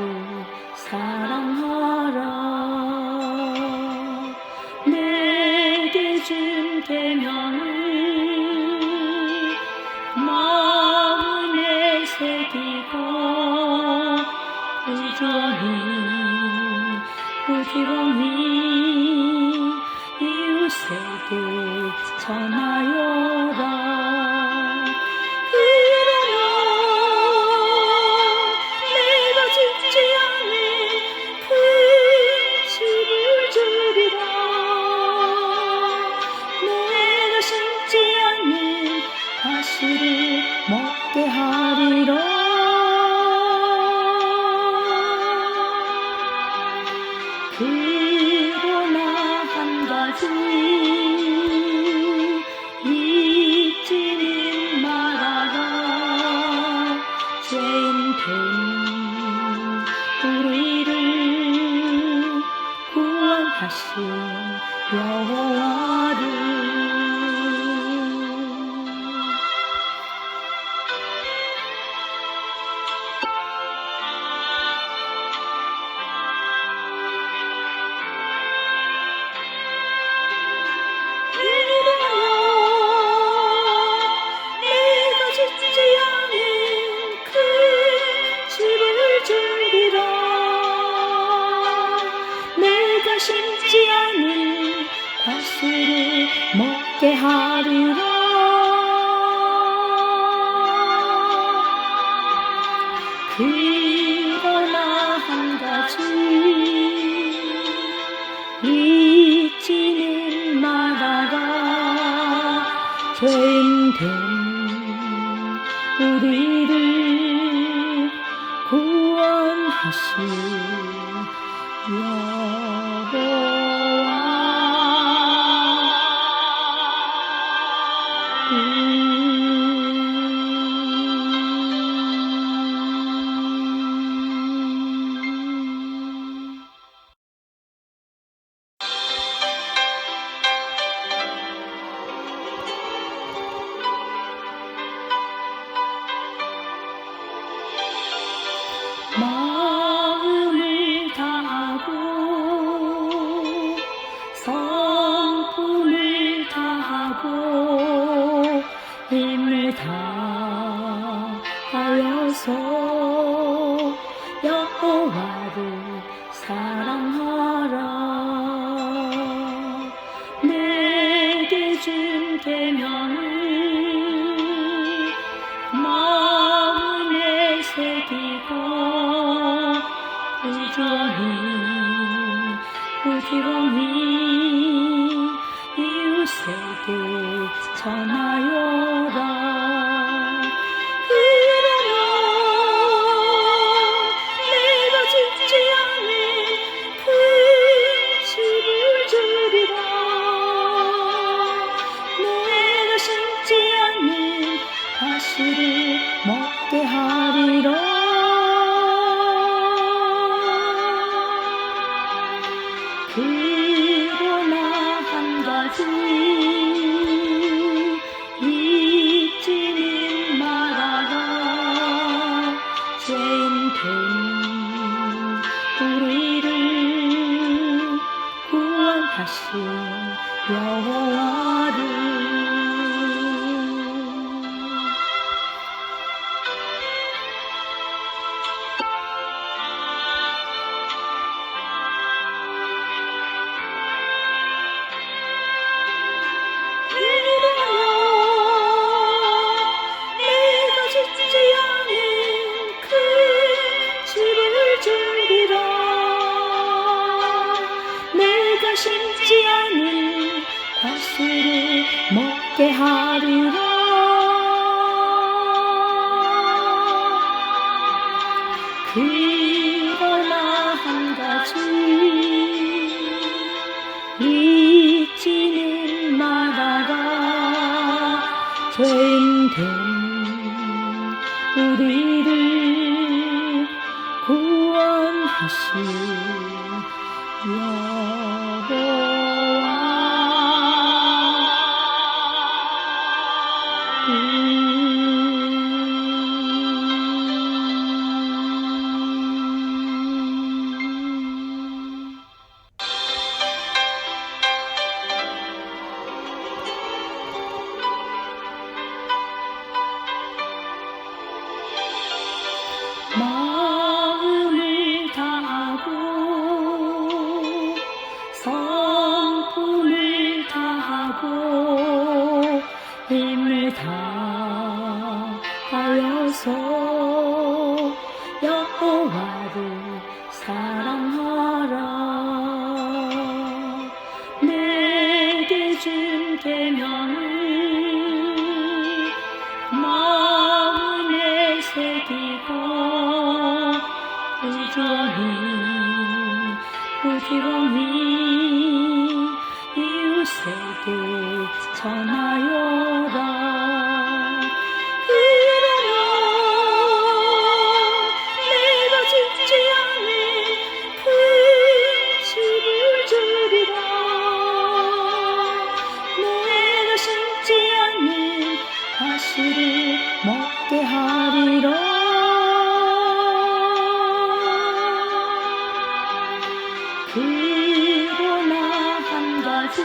Father 먹게 하리라. 그러나 한 가지 먹게 하리라. 그러나 한 가지. 잊지는 말아라. 죄인 된 우리를 구원하신 여호와 다하여서 여호와를 사랑하라. 내게 준 계명을 마음에 새기고 부지런히 부지런히 이웃에게 전하여 과실을 먹게 하리라. 그러나 한 가지 잊지는 말아라. 죄인 된 우리를 구원하신 여호와를 먹게 하리라. 그러나 한 가지 잊지는 말아라. 죄인 된 우리를 구원하신 여 하여서 여호와를 사랑하라. 내게 준 계명을 마음에 새기고 부지런히 부지런히 그러나 한 가지.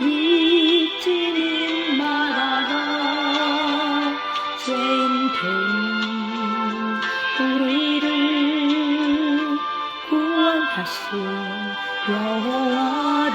잊지는 말아라. 죄인 된 우리를 구원하신 여호와